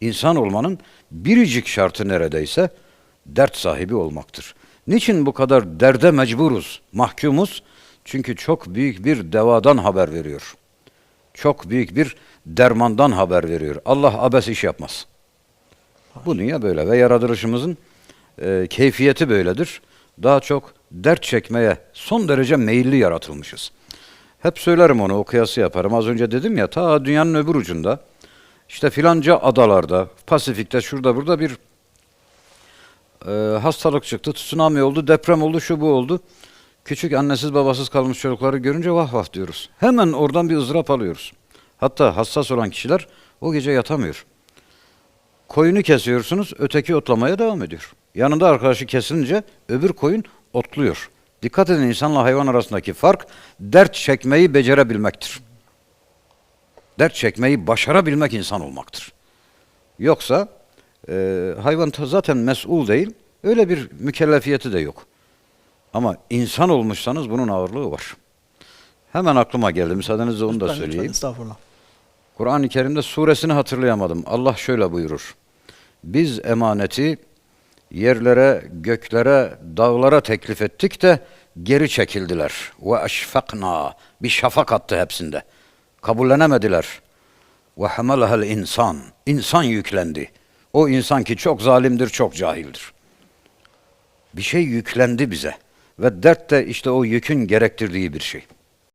İnsan olmanın biricik şartı neredeyse dert sahibi olmaktır. Niçin bu kadar derde mecburuz, mahkumuz? Çünkü çok büyük bir devadan haber veriyor. Çok büyük bir dermandan haber veriyor. Allah abes iş yapmaz. Bu dünya böyle ve yaratılışımızın e, keyfiyeti böyledir. Daha çok dert çekmeye son derece meyilli yaratılmışız. Hep söylerim onu, o kıyası yaparım. Az önce dedim ya, ta dünyanın öbür ucunda, işte filanca adalarda, Pasifik'te, şurada burada bir e, hastalık çıktı, tsunami oldu, deprem oldu, şu bu oldu. Küçük annesiz babasız kalmış çocukları görünce vah vah diyoruz. Hemen oradan bir ızdırap alıyoruz. Hatta hassas olan kişiler o gece yatamıyor. Koyunu kesiyorsunuz, öteki otlamaya devam ediyor. Yanında arkadaşı kesilince öbür koyun otluyor. Dikkat edin insanla hayvan arasındaki fark dert çekmeyi becerebilmektir. Dert çekmeyi başarabilmek insan olmaktır. Yoksa e, hayvan zaten mesul değil, öyle bir mükellefiyeti de yok. Ama insan olmuşsanız bunun ağırlığı var. Hemen aklıma geldi, müsaadenizle onu da lütfen, söyleyeyim. Estağfurullah. Kur'an-ı Kerim'de suresini hatırlayamadım. Allah şöyle buyurur. Biz emaneti yerlere, göklere, dağlara teklif ettik de geri çekildiler. Ve eşfakna. Bir şafak attı hepsinde. Kabullenemediler. Ve hamalahel insan. İnsan yüklendi. O insan ki çok zalimdir, çok cahildir. Bir şey yüklendi bize. Ve dert de işte o yükün gerektirdiği bir şey.